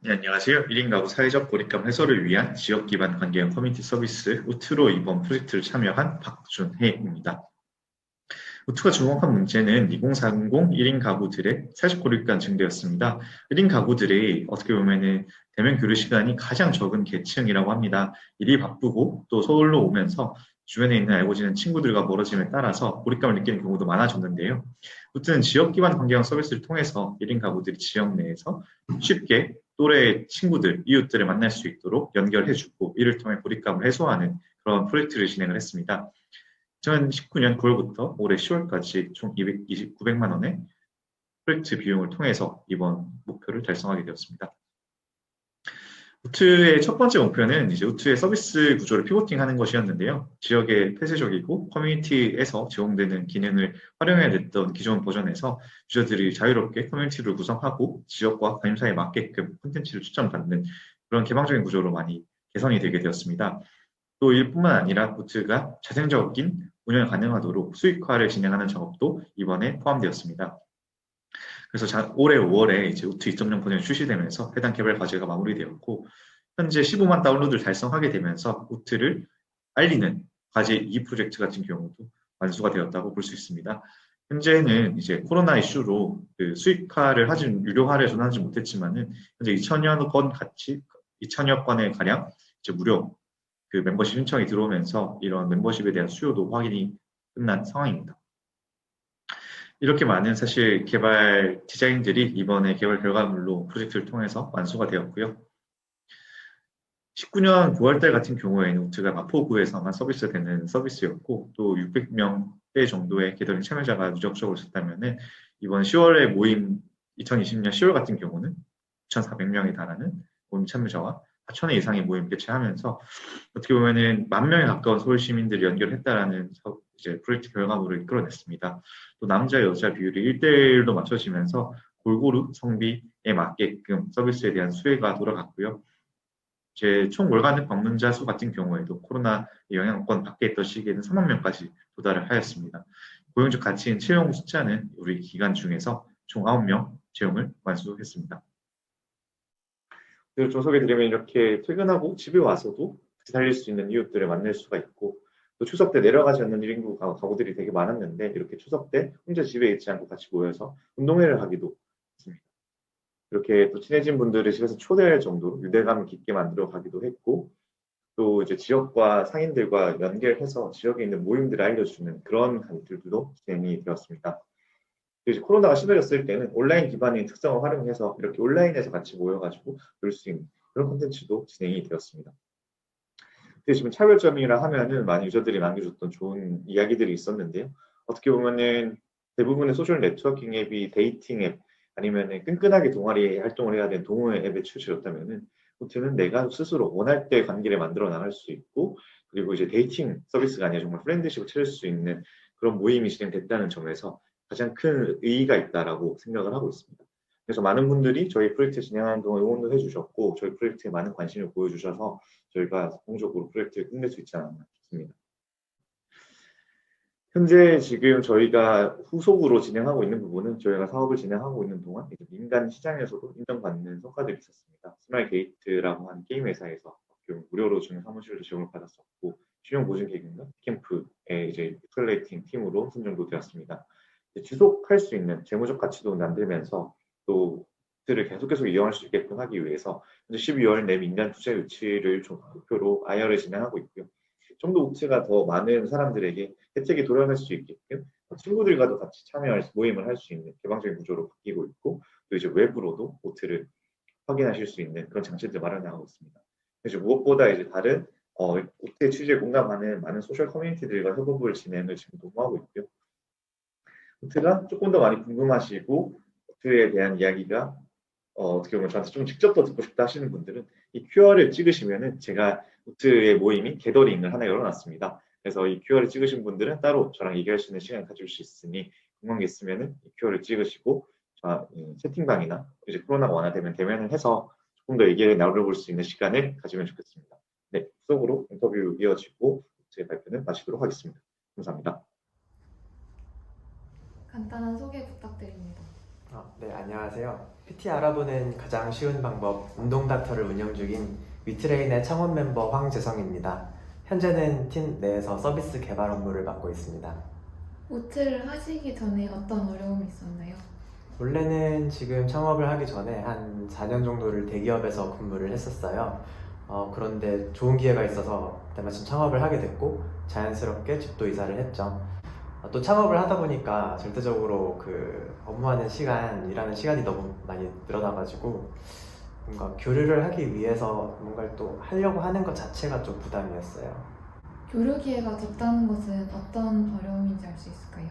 네, 안녕하세요. 1인 가구 사회적 고립감 해소를 위한 지역 기반 관계형 커뮤니티 서비스 우트로 이번 프로젝트를 참여한 박준혜입니다. 우트가 주목한 문제는 2030 1인 가구들의 사회적 고립감 증대였습니다. 1인 가구들이 어떻게 보면은 대면 교류 시간이 가장 적은 계층이라고 합니다. 일이 바쁘고 또 서울로 오면서 주변에 있는 알고 지낸 친구들과 멀어짐에 따라서 고립감을 느끼는 경우도 많아졌는데요. 우트는 지역 기반 관계형 서비스를 통해서 1인 가구들이 지역 내에서 쉽게 또래 친구들, 이웃들을 만날 수 있도록 연결해주고 이를 통해 고립감을 해소하는 그런 프로젝트를 진행을 했습니다. 2019년 9월부터 올해 10월까지 총 220, 900만 원의 프로젝트 비용을 통해서 이번 목표를 달성하게 되었습니다. 우트의 첫 번째 목표는 이제 우트의 서비스 구조를 피보팅하는 것이었는데요. 지역의 폐쇄적이고 커뮤니티에서 제공되는 기능을 활용해야 됐던 기존 버전에서 유저들이 자유롭게 커뮤니티를 구성하고 지역과 관심사에 맞게끔 콘텐츠를 추천받는 그런 개방적인 구조로 많이 개선이 되게 되었습니다. 또 이뿐만 아니라 우트가 자생적인 운영이 가능하도록 수익화를 진행하는 작업도 이번에 포함되었습니다. 그래서 자, 올해 5월에 이제 우트 2.0 버전이 출시되면서 해당 개발 과제가 마무리되었고 현재 15만 다운로드를 달성하게 되면서 우트를 알리는 과제 2 프로젝트 같은 경우도 완수가 되었다고 볼 수 있습니다. 현재는 이제 코로나 이슈로 그 수익화를 하지 유료화를 전하지 못했지만은 현재 2천여 건 같이 2천여 건에 가량 이제 무료 그 멤버십 신청이 들어오면서 이런 멤버십에 대한 수요도 확인이 끝난 상황입니다. 이렇게 많은 사실 개발 디자인들이 이번에 개발 결과물로 프로젝트를 통해서 완수가 되었고요. 19년 9월달 같은 경우에는 우트가 마포구에서만 서비스되는 서비스였고 또 600명대 정도의 개덜린 참여자가 누적적으로 있었다면 이번 10월에 모임 2020년 10월 같은 경우는 2,400명에 달하는 모임 참여자와 4천회 이상의 모임 개최하면서 어떻게 보면은 만 명에 가까운 서울 시민들이 연결했다라는 이제 프로젝트 결과물을 이끌어냈습니다. 또 남자 여자 비율이 1대1로 맞춰지면서 골고루 성비에 맞게끔 서비스에 대한 수혜가 돌아갔고요. 제 총 월간 방문자 수 같은 경우에도 코로나 영향권 밖에 있던 시기에는 3만 명까지 도달을 하였습니다. 고용적 가치인 채용 숫자는 우리 기간 중에서 총 9명 채용을 완수했습니다. 좀 소개드리면 이렇게 퇴근하고 집에 와서도 살릴 수 있는 이웃들을 만날 수가 있고 또 추석 때 내려가지 않는 1인구 가구들이 되게 많았는데 이렇게 추석 때 혼자 집에 있지 않고 같이 모여서 운동회를 하기도 했습니다. 이렇게 또 친해진 분들을 집에서 초대할 정도로 유대감 깊게 만들어 가기도 했고 또 이제 지역과 상인들과 연결해서 지역에 있는 모임들을 알려주는 그런 강의들도 진행이 되었습니다. 이제 코로나가 심해졌을 때는 온라인 기반의 특성을 활용해서 이렇게 온라인에서 같이 모여가지고 놀 수 있는 그런 콘텐츠도 진행이 되었습니다. 지금 차별점이라 하면은 많은 유저들이 남겨줬던 좋은 이야기들이 있었는데요. 어떻게 보면은 대부분의 소셜 네트워킹 앱이 데이팅 앱 아니면은 끈끈하게 동아리 활동을 해야 되는 동호회 앱의 출시였다면은 호트는 내가 스스로 원할 때 관계를 만들어 나갈 수 있고 그리고 이제 데이팅 서비스가 아니라 정말 프렌드십을 찾을 수 있는 그런 모임이 진행됐다는 점에서 가장 큰 의의가 있다라고 생각을 하고 있습니다. 그래서 많은 분들이 저희 프로젝트 진행하는 동안 응원도 해주셨고 저희 프로젝트에 많은 관심을 보여주셔서 저희가 성공적으로 프로젝트를 끝낼 수 있지 않았나 싶습니다. 현재 지금 저희가 후속으로 진행하고 있는 부분은 저희가 사업을 진행하고 있는 동안 민간 시장에서도 인정받는 성과들이 있었습니다. 스마일 게이트라고 하는 게임 회사에서 무료로 주는 사무실로 지원을 받았었고 신용 보증 계획인가 캠프에 이제 스컬레이팅 팀으로 선정도 되었습니다. 지속할 수 있는 재무적 가치도 만들면서 또 들을 계속해서 이용할 수 있게끔 하기 위해서 현재 12월 내 민간 투자 유치를 좀 목표로 IR을 진행하고 있고요. 좀 더 우체가 더 많은 사람들에게 혜택이 돌아갈 수 있게끔 친구들과도 같이 참여할 모임을 할 수 있는 개방적인 구조로 바뀌고 있고 또 이제 외부로도 보트를 확인하실 수 있는 그런 장치들 마련하고 있습니다. 그래서 무엇보다 이제 다른 어, 우체 취지에 공감하는 많은 소셜 커뮤니티들과 협업을 진행을 지금 도모하고 있고요. 우트가 조금 더 많이 궁금하시고 우트에 대한 이야기가 어, 떻게 보면 저한테 좀 직접 더 듣고 싶다 하시는 분들은 이 QR을 찍으시면은 제가 우트의 모임인 게더링을 하나 열어놨습니다. 그래서 이 QR을 찍으신 분들은 따로 저랑 얘기할 수 있는 시간을 가질 수 있으니 궁금한 게 있으면은 이 QR을 찍으시고 저 채팅방이나 이제 코로나가 완화되면 대면을 해서 조금 더 얘기를 나눠볼 수 있는 시간을 가지면 좋겠습니다. 네, 후속으로 인터뷰 이어지고 제 발표는 마치도록 하겠습니다. 감사합니다. 간단한 소개 부탁드립니다. 아, 네, 안녕하세요. PT 알아보는 가장 쉬운 방법 운동 닥터를 운영 중인 위트레인의 창원 멤버 황재성입니다. 현재는 팀 내에서 서비스 개발 업무를 맡고 있습니다. 오트를 하시기 전에 어떤 어려움이 있었나요? 원래는 지금 창업을 하기 전에 한 4년 정도를 대기업에서 근무를 했었어요. 어, 그런데 좋은 기회가 있어서 때마침 창업을 하게 됐고 자연스럽게 집도 이사를 했죠. 어, 또 창업을 하다 보니까 절대적으로 그 업무하는 시간, 일하는 시간이 너무 많이 늘어나가지고 뭔가 교류를 하기 위해서 뭔가를 또 하려고 하는 것 자체가 좀 부담이었어요. 교류 기회가 적다는 것은 어떤 어려움인지 알 수 있을까요?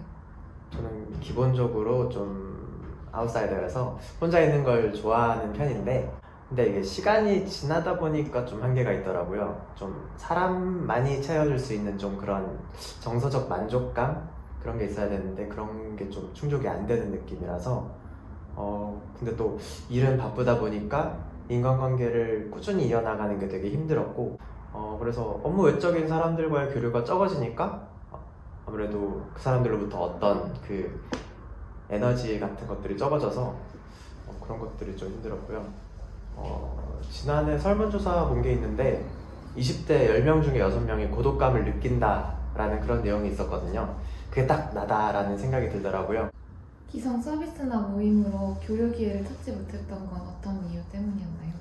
저는 기본적으로 좀 아웃사이더여서 혼자 있는 걸 좋아하는 편인데 근데 이게 시간이 지나다 보니까 좀 한계가 있더라고요. 좀 사람 많이 채워줄 수 있는 좀 그런 정서적 만족감 그런 게 있어야 되는데 그런 게 좀 충족이 안 되는 느낌이라서 어 근데 또 일은 바쁘다 보니까 인간관계를 꾸준히 이어나가는 게 되게 힘들었고 어 그래서 업무 외적인 사람들과의 교류가 적어지니까 아무래도 그 사람들로부터 어떤 그 에너지 같은 것들이 적어져서 어, 그런 것들이 좀 힘들었고요. 어, 지난해 설문조사 본 게 있는데 20대 10명 중에 6명이 고독감을 느낀다 라는 그런 내용이 있었거든요. 그게 딱 나다라는 생각이 들더라고요. 기성 서비스나 모임으로 교류 기회를 찾지 못했던 건 어떤 이유 때문이었나요?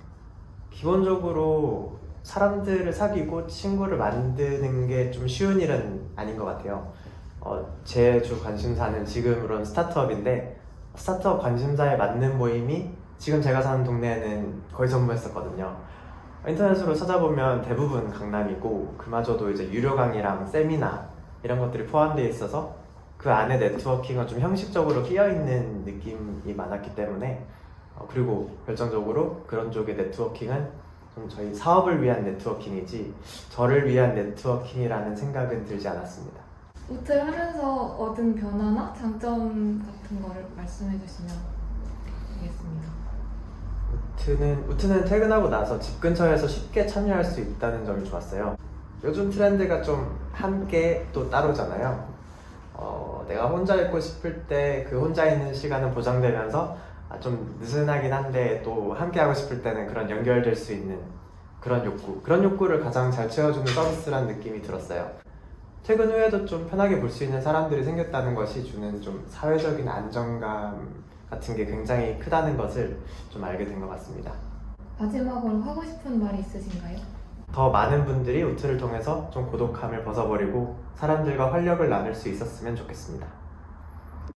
기본적으로 사람들을 사귀고 친구를 만드는 게 좀 쉬운 일은 아닌 것 같아요. 어, 제 주 관심사는 지금으로는 스타트업인데 스타트업 관심사에 맞는 모임이 지금 제가 사는 동네에는 거의 전무했었거든요. 인터넷으로 찾아보면 대부분 강남이고 그마저도 이제 유료 강의랑 세미나 이런 것들이 포함되어 있어서 그 안에 네트워킹은 좀 형식적으로 끼어 있는 느낌이 많았기 때문에 어, 그리고 결정적으로 그런 쪽의 네트워킹은 좀 저희 사업을 위한 네트워킹이지 저를 위한 네트워킹이라는 생각은 들지 않았습니다. 오트를 하면서 얻은 변화나 장점 같은 거를 말씀해 주시면 되겠습니다. 우트는 우트는 퇴근하고 나서 집 근처에서 쉽게 참여할 수 있다는 점이 좋았어요. 요즘 트렌드가 좀 함께 또 따로잖아요. 어, 내가 혼자 있고 싶을 때 그 혼자 있는 시간은 보장되면서 아, 좀 느슨하긴 한데 또 함께 하고 싶을 때는 그런 연결될 수 있는 그런 욕구 그런 욕구를 가장 잘 채워주는 서비스라는 느낌이 들었어요. 퇴근 후에도 좀 편하게 볼 수 있는 사람들이 생겼다는 것이 주는 좀 사회적인 안정감 같은 게 굉장히 크다는 것을 좀 알게 된 것 같습니다. 마지막으로 하고 싶은 말이 있으신가요? 더 많은 분들이 우트를 통해서 좀 고독함을 벗어버리고 사람들과 활력을 나눌 수 있었으면 좋겠습니다.